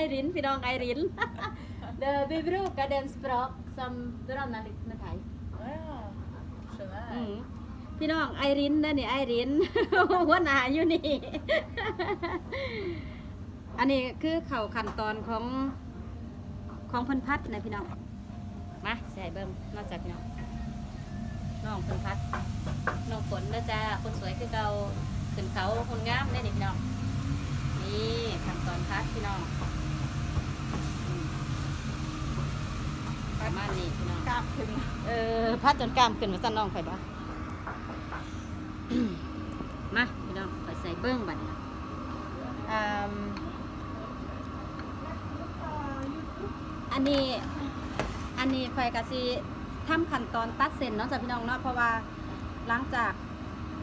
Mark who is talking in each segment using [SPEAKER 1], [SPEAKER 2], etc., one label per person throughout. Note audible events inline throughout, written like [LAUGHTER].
[SPEAKER 1] Eirin, พี่น้องไอริน Det vi brukar den språk som varannan lite med thai.
[SPEAKER 2] Ja, skjønner.
[SPEAKER 1] อืมพี่น้องไอรินนะนี่ไอรินหัวหน้าอยู่นี่ อันนี้คือเข่าขั้นตอนของของเพันพัดนะพี่น้อง มาใส่เบิ้งนอกจากพี่น้องน้องเพันพัดน้องฝนนะจ้าคนสวยคือเก่าขึ้นเขาคนงามได้นี่พี่น้อง นี่ขั้นตอนพัดพี่น้องอืม ประมาณนี้พี่น้อง
[SPEAKER 2] กล้ามขึ้น
[SPEAKER 1] เออพัดจนกล้ามขึ้นมาสั่นน้องข่อยบ่มาพี่น้องข่อยใส่เบิ้งบัดนี้อ่าอันนี้อันนี้ข่อยก็สิทำขั้นตอนตัดเส้นเนาะจ้ะพี่น้องเนาะเพราะว่าหลังจาก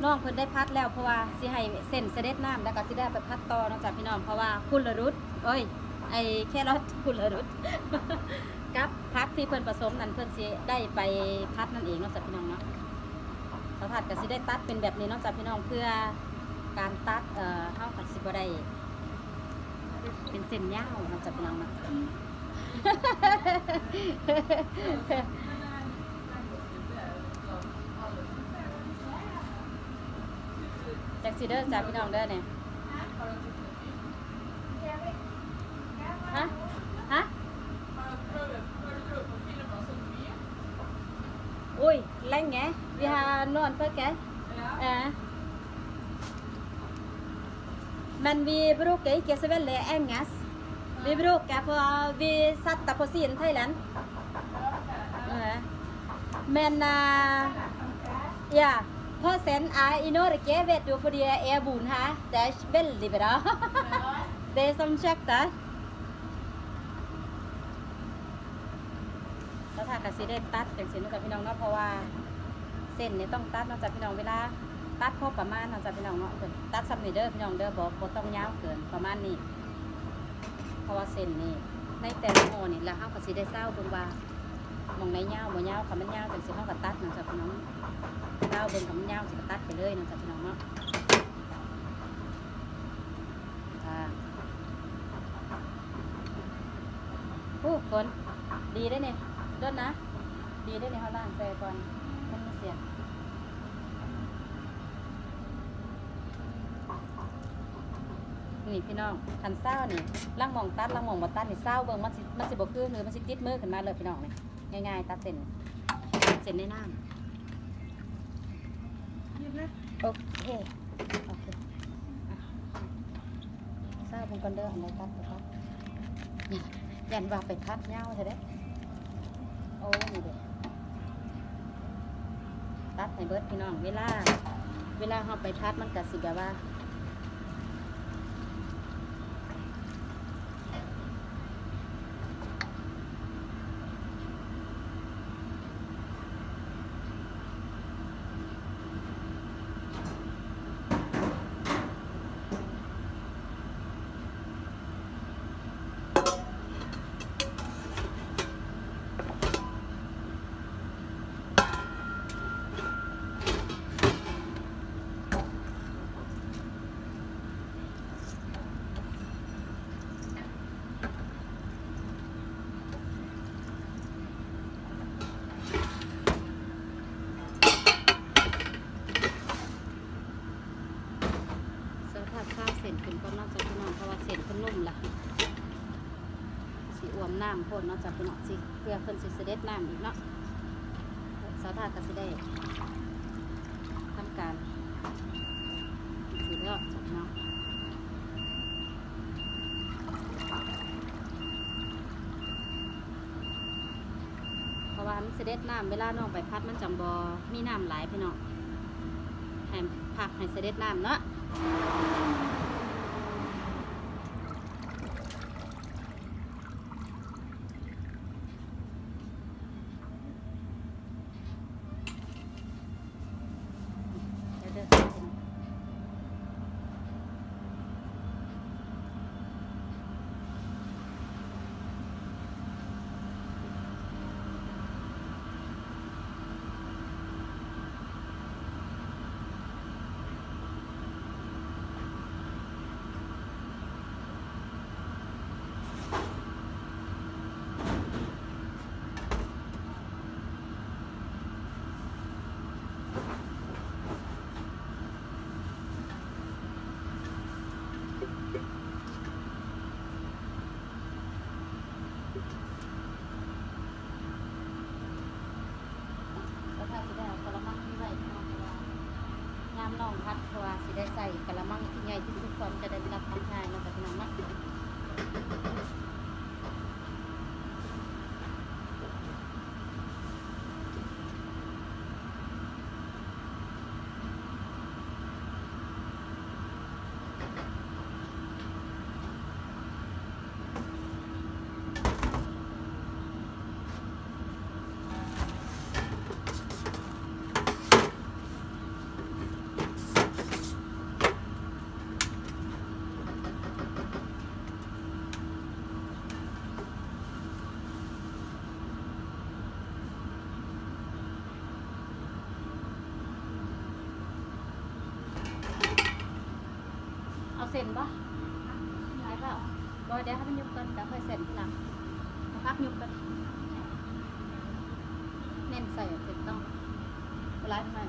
[SPEAKER 1] น้องเพิ่นได้พัดแล้วเพราะว่าสิให้เส้นเสด็จน้ำแล้วก็สิได้ไปพัดต่อเนาะจ้ะพี่น้องเพราะว่าคุณละรุดเอ้ยไอ้แค่รอดคุณละรุด กับพักที่เพิ่นผสมนั้นเพิ่นสิได้ไปพัดนั่นเองเนาะจ้ะพี่น้องเนาะสาวผัดก็สิได้ตัดเป็นแบบนี้เนาะจ้ะพี่น้องเพื่อการตัดเอ่อเฮาก็สิบ่ได้เป็นเส้นยาวเนาะจ้ะพี่น้องเนาะจากสิเด้อจ้ะพี่น้องเด้อเนี่ยฮะฮะ Ui, länge. Vi har någon vecka. Ja. Men vi brukar inte så väldigt engelsk. Vi brukar på, vi satte på sin Thailand. Ja. Men uh, ja, på sen är i Norge vet du för jag är bor här. Det är väldigt bra. det är som kökta. แล้วถ้า กสิได้ตัดอย่างเช่นกับพี่น้องเนาะเพราะว่าเส้นเนี่ยต้องตัดนอกจากพี่น้องเวลา ตัดพอประมาณนอกจากพี่น้องเนาะเกินตัดซับนี่เด้อพี่น้องเด้อบ่บ่ต้องยาวเกินประมาณนี้ เพราะว่าเส้นนี่ในแต่ละหอนี่แล้วเฮาก็สิได้เศร้าเบิ่งว่ามองไหนยาวบ่ยาวคันมันยาวจังสิเฮาก็ตัดนอกจากพี่น้องเศร้าเบิ่งคันมันยาวสิก็ตัดไปเลยนอกจากพี่น้องเนาะอ่าโอ้ฝนดีได้เนี่ย เดินนะ ดีได้ในเขาล่างใจก่อนมันไม่เสียงนี่พี่น้องคันเศร้านี่ล่างมองตัดล่างมองบ่ตัดนี่เศร้าเบิ่งมันสิมันสิบ่คือหรือมันสิติดมือขึ้นมาเลยพี่น้องนี่ง่ายๆตัดเส้นเส้นในน้ำโอเคโอเคเศร้าเป็นก่อนเด้ออันใดตัดบ่ตัดนี่ยันว่าไปพัดเหย้าเถอะเด้ อ้นี่เด็ตัดให้เบิดพี่น้อง เวลา เวลาเราไปทัดมันก็สิแบบว่า ส้นขึ้นก็นอกจากพี่น้องเพราะว่าเส้นเพิ่นนุ่มละสีอวมน้ำพ่นนอกจากพี่น้องสิเพื่อเพิ่นสิเสด็จน้ำอีกเนาะสาวทาก็สิได้ทำการสีเลือกจากน้องเพราะว่ามันเสด็จน้ำเวลาน้องไปพัดมันจังบอมีน้ำไหลายพี่น้องให้ผักให้เสด็จน้ำเนาะ กระมังที่ใหญ่ที่สุดก่อนจะได้รับคามชายนะคะพี่น้องนะ เซ็นปะหายเปล่าบอยเดี๋ยวให้มันยุบกันเดี๋ยวค่อยเซ็นทีหลังเอาพักยุบกันเน้นใส่เสร็จต้องเอาไลฟ์มา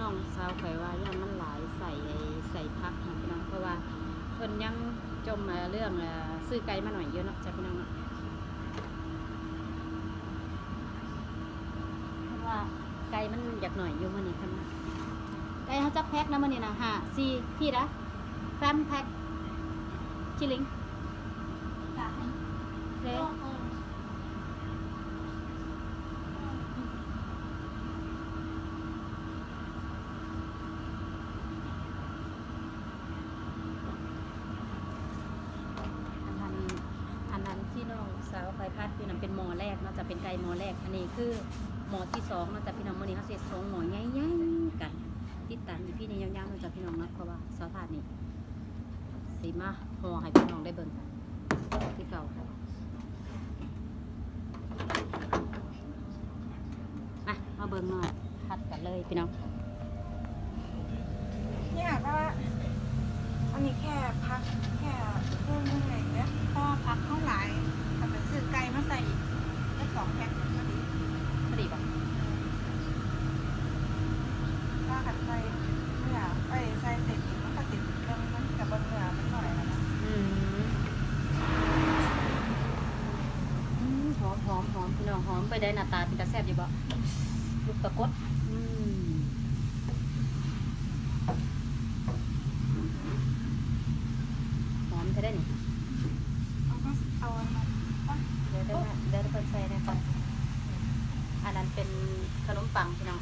[SPEAKER 1] น้องสาวข่อยว่าย่านมันหลายใส่ไอ้ใส่พักนะพี่น้องเพราะว่าเพิ่นยังจมเอ่อเรื่องซื้อไก่มาหน่อยเยอะเนาะจ้ะพี่น้องเนาะเพราะว่าไก่มันอยากหน่อยอยู่มื้อนี้คันว่า ไก่เขาจับแพ็คนะมันนี่นะห้าสี่ที่ละแฟมแพ็คชิลิงเด้อันนั้นอันนั้นที่น้องสาวไฟพัดพี่น้ำเป็นหมอแรกเนาะจะเป็นไก่หมอแรกอันนี้คือหมอที่สองเนาะจะพี่น้องมื้อนี้เขาเสร็จสองหมอใหญ่ๆกัน ติดตามอีพี่นี่ยาวๆมันจะพี่น้องเนาะเพราะว่าสาวถาดนี่สีมาห่อให้พี่น้องได้เบิ่งกันที่เก่ามามาเบิ่งหน่อยพัดกันเลยพี่น้อง
[SPEAKER 2] เนี่ยก็อันนี้แค่พักแค่เพิ่มยังไงเนี่ยพอพักเท่าไหร่ถ้าไปซื้อไก่มาใส่อีกได้สองแพ็คก็ดี
[SPEAKER 1] พอดีป่ะ
[SPEAKER 2] ถ้าขัดใส่เนื้อไปใส่เสร็จอีกมันก็สิเรื่องมันกับบนเนื้อมันหน่อยแล้วนะ
[SPEAKER 1] อืมอืมหอมหอมหอมพี่น้องหอม ไปได้หน้าตาเป็นตาแซ่บอยู่บ่ลูกตะกดอืมหอมจะได้นี่
[SPEAKER 2] เอาก็เอาอันนั้นปะ
[SPEAKER 1] เดี๋ยวได้เดี๋ยวเพิ่นใส่นะคะอันนั้นเป็นขนมปังพี่น้อง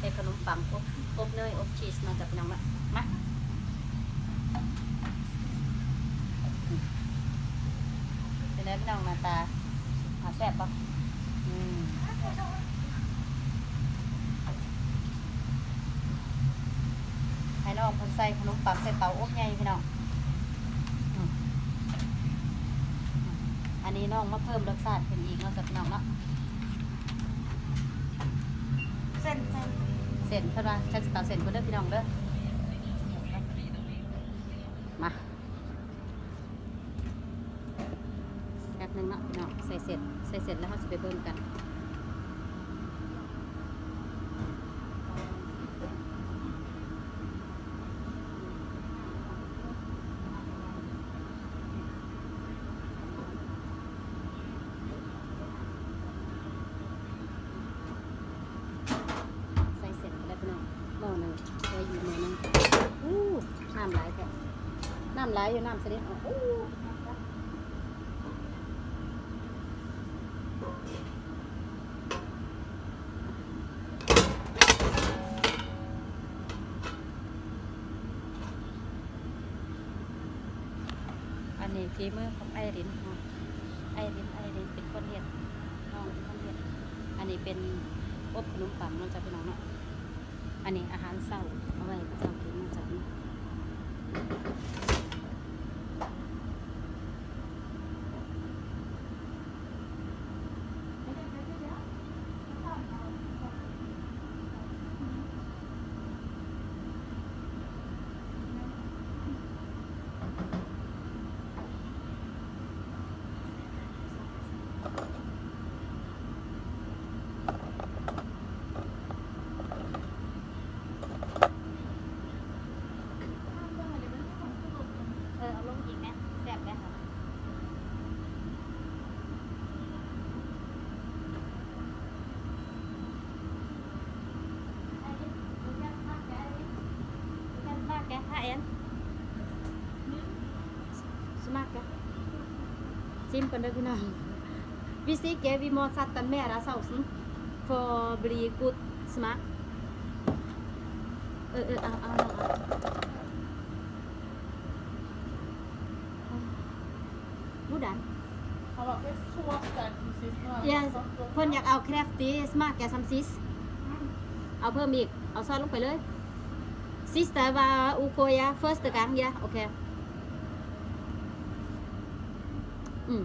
[SPEAKER 1] เป็นขนมปังอบอบเนยอบชีสมาจากพี่น้องละมาเป็นไงพี่น้องหน้าตาหาแซ่บปะอืมให้น้องเพิ่นใส่ขนมปังใส่เตาอบใหญ่พี่น้องอืม อันนี้น้องมาเพิ่มรสชาติเป็นอีกเนาะจากน้องเนาะ
[SPEAKER 2] เส้นเส้น
[SPEAKER 1] เส้นเพิ่นว่าฉันสิตัดเส้นเพิ่นเด้อพี่น้องเด้อมาแป๊บหนึงเนาะพี่น้องใส่เสร็จใส่เสร็จแล้วเราจะไปเบิ่งกันใส่เสร็จแล้วพี่น้องหม้อหนึงใส่อยู่หม้อหนึงอู้น้ำไหลายแท้น้ำไหลายอยู่น้ำเสด็จออกอู้อันนี้ ฝีมือของไอรินเนาะไอรินไอรินเป็นคนเห็ดน้องเป็นคนเห็ดอันนี้เป็นอบขนมปังเนาะจ้ะเป็นน้องเนาะอันนี้อาหารเช้าเอาไว้ก็จะกินเนาะจ้ะพี่น้อง เออเอาลงอีกไหมแซ่บไหมคะสมัครแกค่ะเอ็นสมัครแกซิม กันเด้อพี่น้องวิสิแกวิมอสัตตันแม่ราเซาซิ for bli good smak เออเออเอาเอาเอาเอา Mudan.
[SPEAKER 2] Han var så stark precis när
[SPEAKER 1] Yes. เพิ่นอยากเอาแครฟตี้สมาร์ทแกซัมซิส เอาเพิ่มอีก เอาซอสลงไปเลยซิสแต่ว่าอูโคยา first กังยาโอเคอืม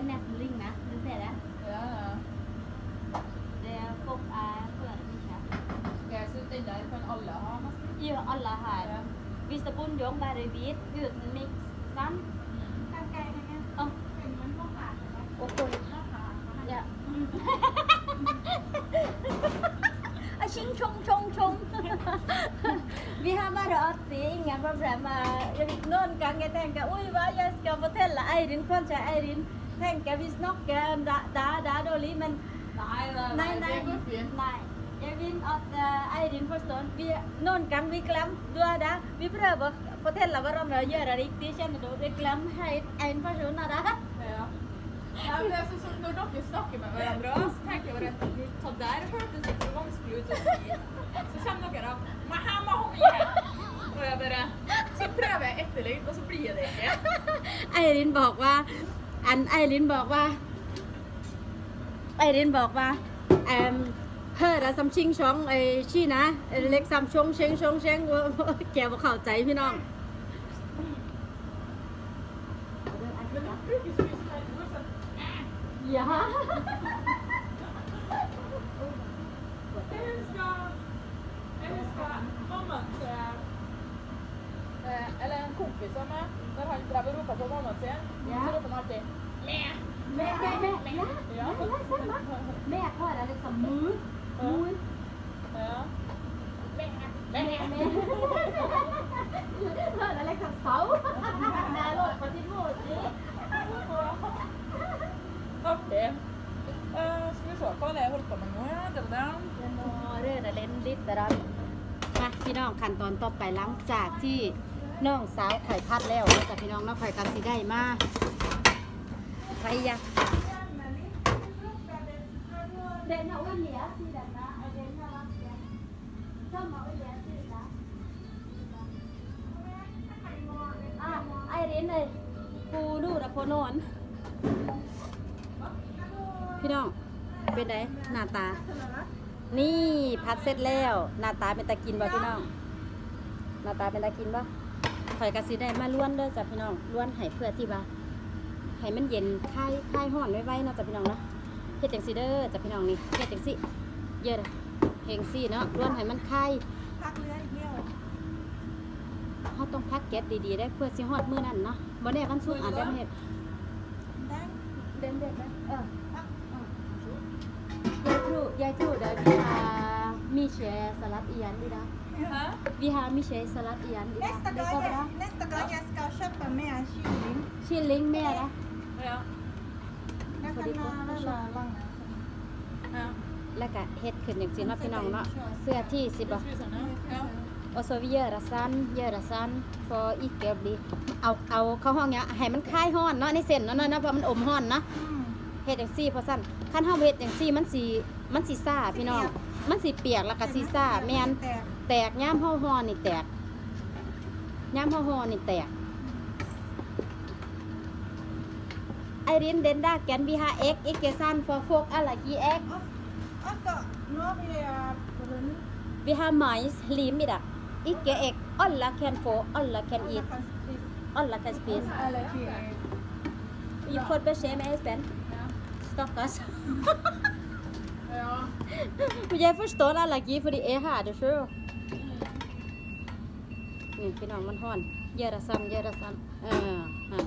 [SPEAKER 1] นแมสลิ
[SPEAKER 2] งนะนึกเส
[SPEAKER 1] ร็จ
[SPEAKER 2] แล้วเดี๋
[SPEAKER 1] ย
[SPEAKER 3] วปกอาเปิ
[SPEAKER 1] ด
[SPEAKER 3] นี่ค่ะ jeg syns den der
[SPEAKER 1] kan alle ha, nesten. เยอะอัลละ
[SPEAKER 3] หายวิสปุนย
[SPEAKER 1] อ
[SPEAKER 3] ง
[SPEAKER 1] บาริ
[SPEAKER 3] บิ
[SPEAKER 1] ทหยุดมิกซ์ซ้ Mm. ตั้งใจนเนี่ยำเอ้าถึงมันก็ขาดแต่ว่าโอ้โห Ha, ha, ha. าย่าอืมอาชิงชงชงชงวิฮามาดอตี
[SPEAKER 3] อิง
[SPEAKER 1] งานปราะ
[SPEAKER 3] แปรมาอ
[SPEAKER 1] ย่าง
[SPEAKER 3] โน่
[SPEAKER 1] นกางเกงแต่
[SPEAKER 2] งกันอุ้ยว่ายัสกั
[SPEAKER 1] บป
[SPEAKER 2] ระเทศ
[SPEAKER 1] ละไอรินควนนจะไอริน tenker vi snakker om det, det er dårlig, men
[SPEAKER 3] Nei, nei,
[SPEAKER 1] nei, nei,
[SPEAKER 3] det går fint.
[SPEAKER 1] Nei. Jeg vil at uh, Eirin forstår. Vi, noen ganger vi glemmer. Du er der. Vi prøver å fortelle hverandre å gjøre riktig. Kjenner du? Vi glemmer helt én person av deg,
[SPEAKER 3] Ja. Ja, men det er sånn som Når dere snakker med hverandre, så tenker jeg bare at «Hm, det der hørtes ikke så vanskelig ut å si. Så kommer dere og Mahama, Og jeg bare Så prøver jeg å etterligne, og så blir det ikke.
[SPEAKER 1] Eirin bak อันไอรินบอกว่า ไอรินบอกว่าแอมเฮ้อแล้วซัมชิงชองไอชี่นะเล็กซัมชงเชงชงเชงว่าแกบอกเข้าใจพี่น้องอย่า
[SPEAKER 3] Eller en kompis av meg, når han drev og ropte på mammaen sin,
[SPEAKER 1] Ja.
[SPEAKER 3] så ropte han alltid Mæ!
[SPEAKER 1] แม่แม่แม่แม่
[SPEAKER 3] Ja.
[SPEAKER 1] แม่พ่อแล้ว liksom มือมือ
[SPEAKER 3] Ja. Mæ!
[SPEAKER 1] แม่แม่พ่อแล้ว liksom เสานาโลดปฏิโมดสิ
[SPEAKER 3] Artig. Eh, skal vi se hva det er jeg holdt på med nå? Ja, det var det.
[SPEAKER 1] เรโนเรื่อเล่นลิตรแต่ละมาพี่น้องขั้นตอนต่อไปหลังจากที่ น้องสาวไข่พัดแล้วจากพี่น้องน้องไข่กันสิได้มาไปยะเด่นเอาไว้เหลียสิเด่นะเอาเด่นเอาไว้เหลียชอเอาไว้เหลียสินะอะไอรินเลยปูดูนะโพนอน พี่น้อง เป็นไงหน้าตา นี่พัดเสร็จแล้ว หน้าตาเป็นตากินบ่พี่น้อง หน้าตาเป็นตากินบ่ ข่อยกะสิได้มาล้วนเด้อจ้ะพี่น้องล้วนให้เพื่อที่ว่าให้มันเย็นคลายคลายร้อนไว้ๆเนาะจ้ะพี่น้องเนาะเฮ็ดจังซี่เด้อจ้ะพี่น้องนี่เฮ็ดจังซี่เยอะเลยเฮงซี่เนาะล้วนให้มันคลาย
[SPEAKER 2] พักเรืออีกเดียว
[SPEAKER 1] เฮาต้องพักเก็ตดีๆได้เพื่อสิฮอดมื้อนั้นเนาะบ่แน่วันศุกร์อาจจะเฮ็ด
[SPEAKER 2] ได้
[SPEAKER 1] เด่นเด่นนะเออเออยายทรูยายทรูเดี๋ยวพี่หามีแชร์สลัดอีหยันดีนะ
[SPEAKER 3] Hæ?
[SPEAKER 1] Vi har mye salat igjen i dag.
[SPEAKER 2] Neste
[SPEAKER 1] Det
[SPEAKER 2] gang,
[SPEAKER 1] går bra.
[SPEAKER 2] jeg, neste gang jeg skal kjøpe mer kylling,
[SPEAKER 1] Kylling med det.
[SPEAKER 3] Ja.
[SPEAKER 2] jeg
[SPEAKER 1] Fordi
[SPEAKER 2] kan
[SPEAKER 1] på-
[SPEAKER 2] uh, la lange.
[SPEAKER 3] ja.
[SPEAKER 1] แล้วก็เฮ็ดขึ้นอย่างสิเนาะพี่น้องเนาะเสื้อที่สิบ่
[SPEAKER 3] Skal vi se nå? Ja.
[SPEAKER 1] og så vi gjør det sånn gjør det sånn for ikke å bli เอาเอาเข้าห้องเนี้ยให้มันคลายร้อนเนาะในเส้นเนาะเนาะเนาะเพราะมันอมร้อนเนาะ
[SPEAKER 2] Mm.
[SPEAKER 1] เฮ็ดจังซี่เพราะซั่นคันเฮาเฮ็ดจังซี่มันสิมันสิซ่าพี่น้อง มันสิเปียกแล้วก็สิซ่าแม่น
[SPEAKER 2] แต่
[SPEAKER 1] แตกย่ามเฮาฮ้อนนี่แตกย่ามเฮาฮ้อนนี่แตกไอรินเดนดาแกนบีฮาเอ็กอีกเกซันฟอร์โฟกอะไรกีเอ็ก
[SPEAKER 2] også nå vil jeg brune
[SPEAKER 1] Vi har mais, lim i det. Ikke egg. Alle kan få, alle kan
[SPEAKER 2] alle
[SPEAKER 1] eat,
[SPEAKER 2] kan spise.
[SPEAKER 1] alle kan spise.
[SPEAKER 2] Eller kylling.
[SPEAKER 1] Vi får beskjed med Espen.
[SPEAKER 3] Ja.
[SPEAKER 1] Stakkars.
[SPEAKER 3] Ja.
[SPEAKER 1] Men jeg forstår allergi, fordi jeg har det selv. นี่พี่น้องมันฮ้อนเยอะระซ้ำเยอะระซ้ำเออฮะ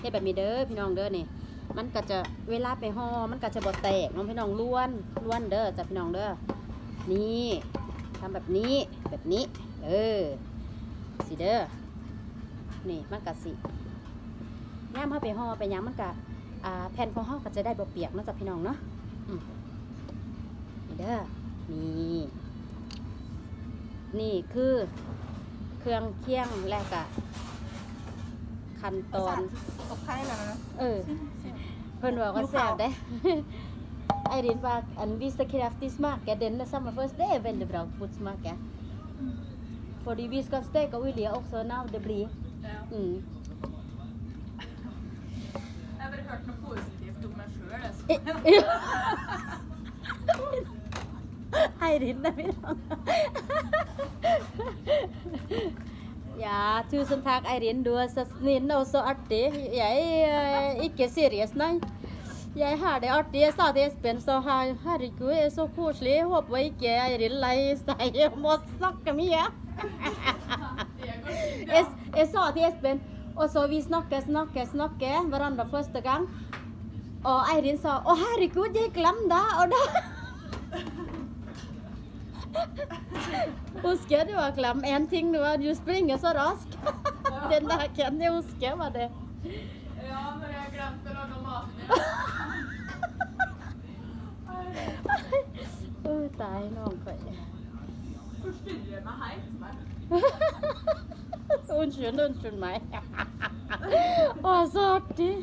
[SPEAKER 1] เฮ็ดแบบนี้เด้อพี่น้องเด้อนี่มันก็จะเวลาไปห่อมันก็จะบ่แตกน้องพี่น้องล้วนล้วนเด้อจ้ะพี่น้องเด้อนี่ทำแบบนี้แบบนี้ เออสิเด้อนี่มันก็สิย่ามเฮาไปห่อไปหยังมันก็อ่าแผ่นของเฮาก็จะได้บ่เปียกเนาะจ้ะพี่น้องเนาะอืม เด้อนี่นี่คือเครื่องเคียงและกะขั้นตอน
[SPEAKER 2] ตกไข่แล้วนะ
[SPEAKER 1] เออ เพิ่นบอกว่าแซ่บเด้ I didn't work and we ska kraftigt smaka den samma först det är väldigt bra på smaka för vi ska steka olja också när det blir
[SPEAKER 3] Ja.
[SPEAKER 1] mm.
[SPEAKER 3] Jeg har bare hørt noe positivt om meg sjøl. Altså.
[SPEAKER 1] Eirin er min Ja, tusen takk Eirin, du er så snill og så artig. Jeg er ikke seriøs, nei. Jeg har det artig. Jeg sa til Espen så her, herregud, jeg er så koselig. Jeg håper ikke Eirin lei seg og må snakke mye. Jeg, jeg sa til Espen, og så vi snakker, snakker, snakker hverandre første gang. Og Eirin sa, å herregud, jeg glemte det. Husker du har glemt en ting, det var at du springer så raskt. Den der kan jeg huske, var det.
[SPEAKER 3] Ja, når jeg glemte å lage.
[SPEAKER 1] Ôi, tài noen.
[SPEAKER 3] Forstyrrer meg helt. [LAUGHS]
[SPEAKER 1] Unnskyld, unnskyld meg. Å, så artig.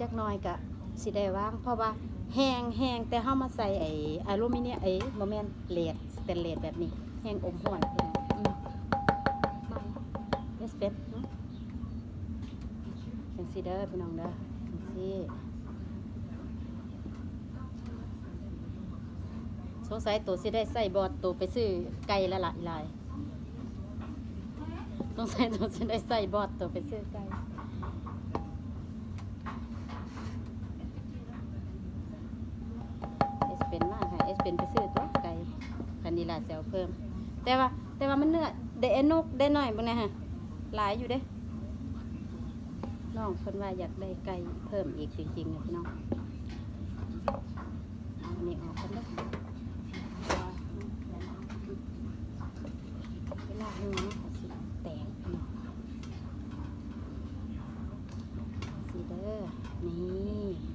[SPEAKER 1] จักหน่อยกะสิได้วาง เพราะว่าแห้งแห้งแต่เฮามาใส่ไอ้อลูมิเนียมไอ้บ่แม่นเลดสเตนเลสแบบนี้ แห้งอมหุ่นอืมมาเอสเป็ดเนาะจังซี่เด้อพี่น้องเด้อจังซี่สงสัยตัวสิได้ใส่บอดตัวไปซื้อไก่ละละอีหลายสงสัยตัวสิได้ใส่บอดตัวไปซื้อไก่เอสเป็นมากค่ะเอสเป็นไปซื้อตัวไก่คันนี้ละเซลเพิ่ม แต่ว่าแต่ว่ามันเนื้อเดเอนกได้หน่อยบ้างนะฮะหลายอยู่เด้น้องเพิ่นว่าอยากได้ไก่เพิ่มอีกจริงๆนะพี่น้องเอาอันนี้ออกกันเด้อ เวลาเนื้อมันก็สิแตกเนาะสีเด้อ นี่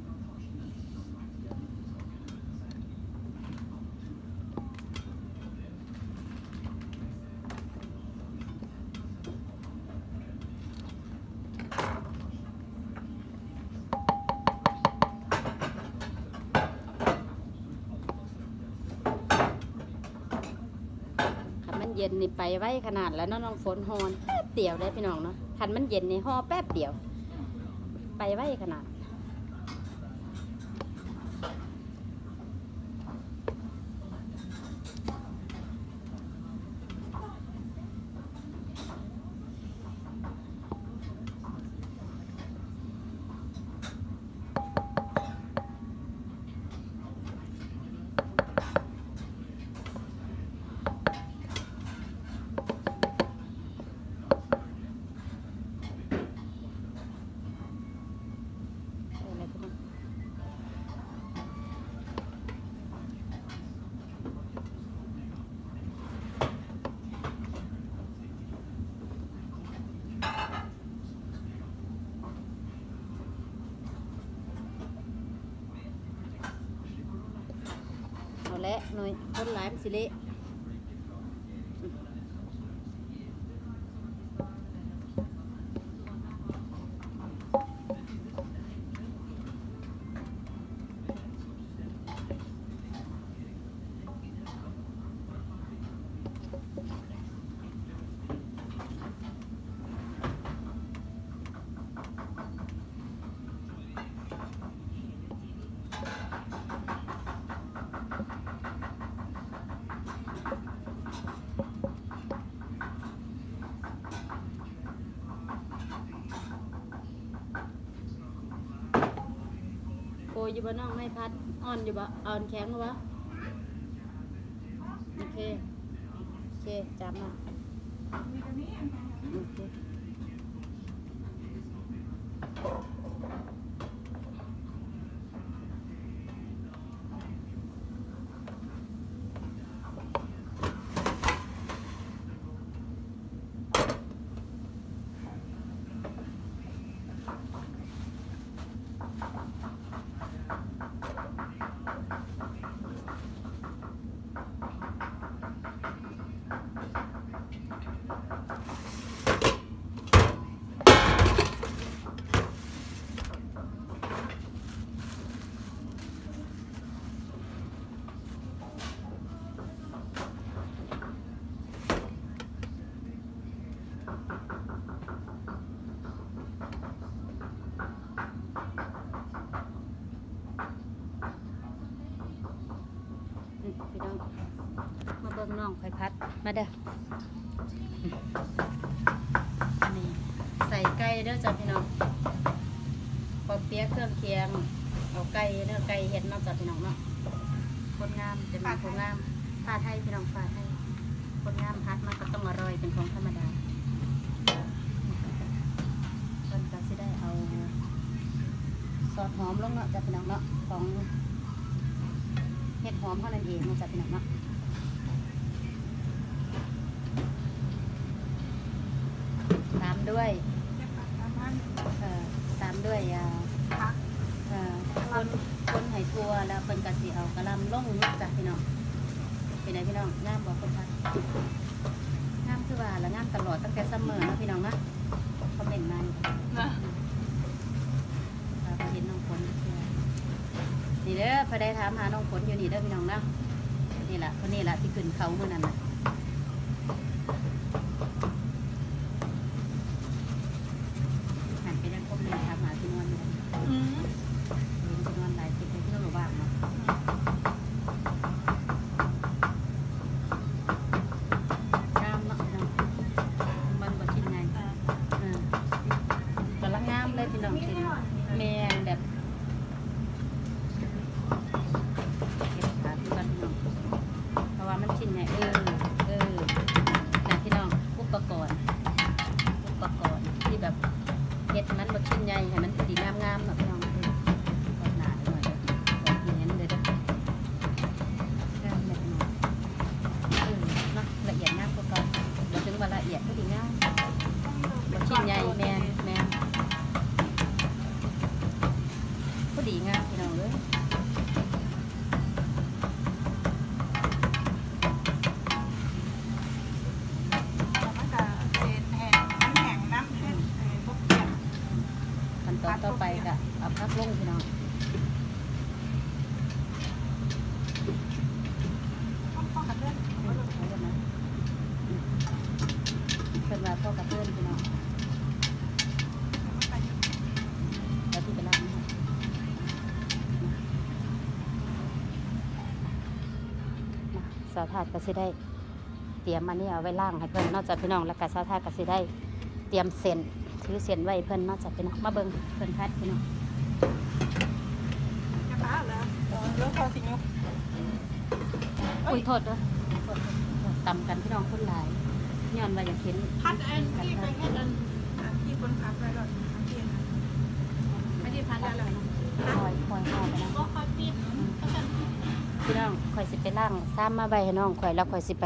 [SPEAKER 1] คั นมันเย็นนี่ไปไว้ขนาดแล้วน้องฝนฮอนแป๊บเดียวได้พี่น้องเนาะคันมันเย็นนี่ห่อแป๊บเดียว ไปไว้ขนาด อะไรพี่น้อง เอาละหน่อยคนหลายมันสิเละ อยู่บ่น้องไม่พัดอ่อนอยู่บ่อ่อนแข็งว พี่น้อง มาเบิ่งน้องข่อยพัด มาเด้ออืมอันนี้ใส่ไก่เด้อจ้ะพี่น้องปอเปี๊ยะเครื่องเคียง เอาไก่เนื้อไก่เห็ดเนาะจ้ะพี่น้องเนาะ คนงามจะมีคนงามฟาไทยพี่น้องฟาไทย คนงามพัดมันก็ต้องอร่อยเป็นของธรรมดาเพิ่นก็สิได้เอา ซอสหอมลงเนาะจ้ะพี่น้องเนาะของ เห็ดหอมเท่านั้นเองเนาะจ้ะพี่น้องเนาะตามด้วย
[SPEAKER 2] แค่ผักน้ำมัน
[SPEAKER 1] เอ่อตามด้วยอ่า
[SPEAKER 2] ผัก
[SPEAKER 1] เอ่อคนคนไห้ทัวแล้วเป็นกะสิเอากระหลำล่งเนาะจ้ะพี่น้องเป็นไงพี่น้องงามบอกคนพัดงามคือว่าแล้วงามตลอดตั้งแต่ซัมเมอร์เนาะพี่น้องเนาะคอมเมนต์มานี่เราไปเห็นน้องฝนเชื่อ นี่เด้อพอได้ถามหาน้องฝนอยู่นี่เด้อพี่น้องเนาะนี่แหละคนนี้แหละที่ขึ้นเขาเมื่อนั้นนะาสาวถาดก็สิได้ เตรียมอันนี้เอาไว้ล่างให้เพิ่นนอกจากพี่น้องแล้วก็สาวถาดก็สิได้ เตรียมเส้นถือเส้นไว้ให้เพิ่นนอกจากพี่น้องมาเบิ่งเพิ่นพัดพี่น้อง
[SPEAKER 2] จะป้าแล้วเออแล้วพอสิยุก
[SPEAKER 1] อุ้ยโทษเด้อโทษโทษต่ำกันพี่น้องคนหลายย้อนว่าอยากเห็น
[SPEAKER 2] พัดอันที่ไปแค่อันอันที่คนพักไว้ก่อนอันที่นะไม่ได้พัดแล้วเหรอ
[SPEAKER 1] คอยคอยคอยไปนะ
[SPEAKER 2] ก็คอยปิดก็จะ
[SPEAKER 1] พี่น้องคอยสิ ไปล่างซ้ำมาใบให้น้องข่อยแล้วคอยสิไป